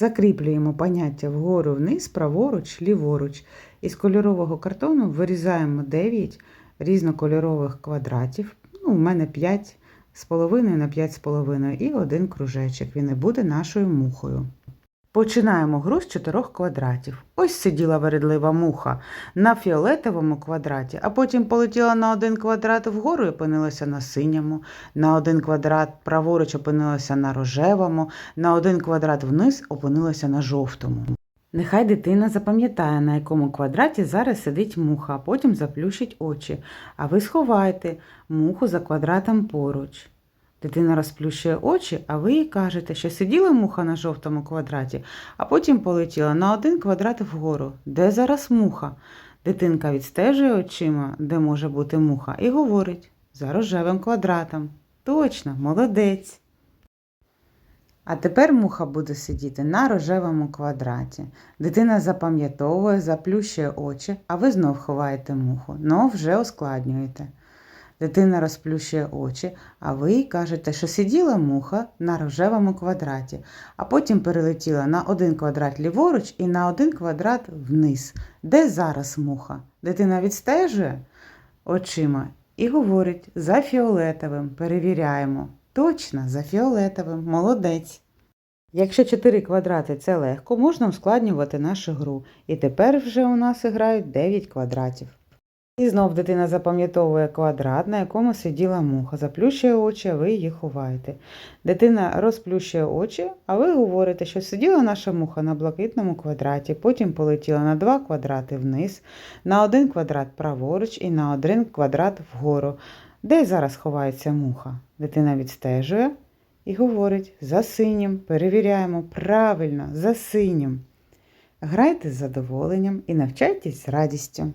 Закріплюємо поняття вгору вниз, праворуч, ліворуч. Із кольорового картону вирізаємо 9 різнокольорових квадратів. Ну, у мене 5 з половиною на 5 з половиною і один кружечок. Він і буде нашою мухою. Починаємо гру з чотирьох квадратів. Ось сиділа вередлива муха на фіолетовому квадраті, а потім полетіла на один квадрат вгору і опинилася на синьому, на один квадрат праворуч опинилася на рожевому, на один квадрат вниз опинилася на жовтому. Нехай дитина запам'ятає, на якому квадраті зараз сидить муха, а потім заплющить очі, а ви сховайте муху за квадратом поруч. Дитина розплющує очі, а ви їй кажете, що сиділа муха на жовтому квадраті, а потім полетіла на один квадрат вгору. Де зараз муха? Дитинка відстежує очима, де може бути муха, і говорить за рожевим квадратом. Точно, молодець. А тепер муха буде сидіти на рожевому квадраті. Дитина запам'ятовує, заплющує очі, а ви знов ховаєте муху, но вже ускладнюєте. Дитина розплющує очі, а ви кажете, що сиділа муха на рожевому квадраті, а потім перелетіла на один квадрат ліворуч і на один квадрат вниз. Де зараз муха? Дитина відстежує очима і говорить за фіолетовим. Перевіряємо. Точно, за фіолетовим. Молодець. Якщо 4 квадрати це легко, можна ускладнювати нашу гру. І тепер вже у нас грають 9 квадратів. І знов дитина запам'ятовує квадрат, на якому сиділа муха, заплющує очі, а ви її ховаєте. Дитина розплющує очі, а ви говорите, що сиділа наша муха на блакитному квадраті, потім полетіла на два квадрати вниз, на один квадрат праворуч і на один квадрат вгору. Де зараз ховається муха? Дитина відстежує і говорить за синім. Перевіряємо правильно, за синім. Грайте з задоволенням і навчайтесь з радістю.